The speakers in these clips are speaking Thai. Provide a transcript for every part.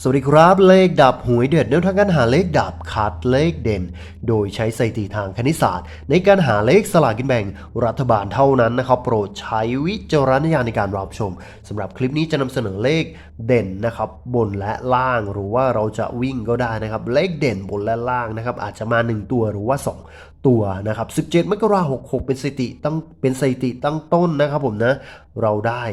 สวัสดีครับเลขดับหวยเด็ดแนวทางการหาเลขดับคัดเลขเด่น โดยใช้สถิติทางคณิตศาสตร์ ในการหาเลขสลากกินแบ่งรัฐบาลเท่านั้นนะครับ โปรดใช้วิจารณญาณในการรับชมสำหรับคลิปนี้จะนำเสนอเลขเด่นนะครับ บนและล่างหรือว่าเราจะวิ่งก็ได้นะครับ เลขเด่นบนและล่างนะครับ อาจจะมา 1 ตัวหรือว่า 2 ตัวนะครับ17มกราคม66 เป็นสถิติตั้งเป็นสถิติตั้งต้นนะครับผมนะเราได้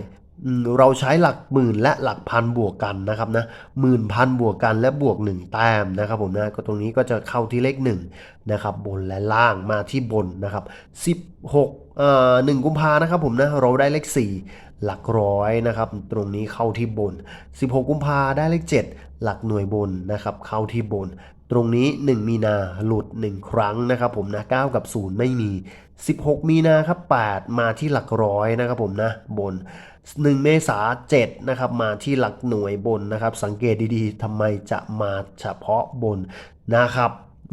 เราใช้หลักหมื่นและหลักพันบวกกันนะครับนะหมื่นพันบวกกันและบวก 1 แต้มนะครับผมนะก็ตรงนี้ก็จะเข้าที่เลข1นะครับบนและล่างมาที่บนนะครับ16เอ่อ1กุมภานะครับผมนะเราได้เลข 4 หลักร้อยนะครับตรงนี้เข้าที่บน 16 กุมภาได้เลข 7 หลักหน่วยบนนะครับเข้าที่บน ตรงนี้ 1 มีนาหลุด 1 ครั้งนะครับผมนะ9กับ 0 ไม่มี 16 มีนาครับ8มาที่หลักร้อยนะครับผมนะบน 1 เมษา7นะครับมาที่หลักหน่วยบนนะครับ สังเกตดีๆทำไมจะมาเฉพาะบนนะครับ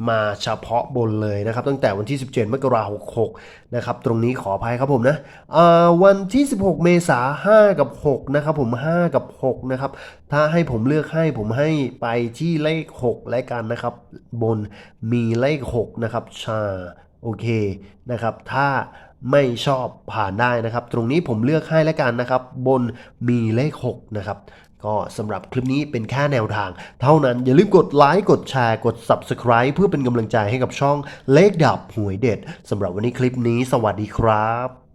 มาเฉพาะบนเลยนะครับ ตั้งแต่วันที่ 17 มกราคม66 นะครับ ตรงนี้ขออภัยครับผมนะวันที่ 16 เมษา5กับ 6 นะครับผม 5 กับ 6 นะครับ ถ้าให้ผมเลือกให้ผมให้ไปที่เลข 6 และกันนะครับ บนมีเลข 6 นะครับชาโอเคนะครับ ถ้า ไม่ชอบผ่านได้นะครับ ตรงนี้ผมเลือกให้แล้วกันนะครับ บนมีเลข 6 นะครับ ก็สำหรับคลิปนี้เป็นแค่แนวทาง เท่านั้นอย่าลืมกดไลค์กดแชร์กด Subscribe เพื่อเป็นกำลังใจให้กับช่องเลขดับหวยเด็ดสำหรับวันนี้คลิปนี้ สวัสดีครับ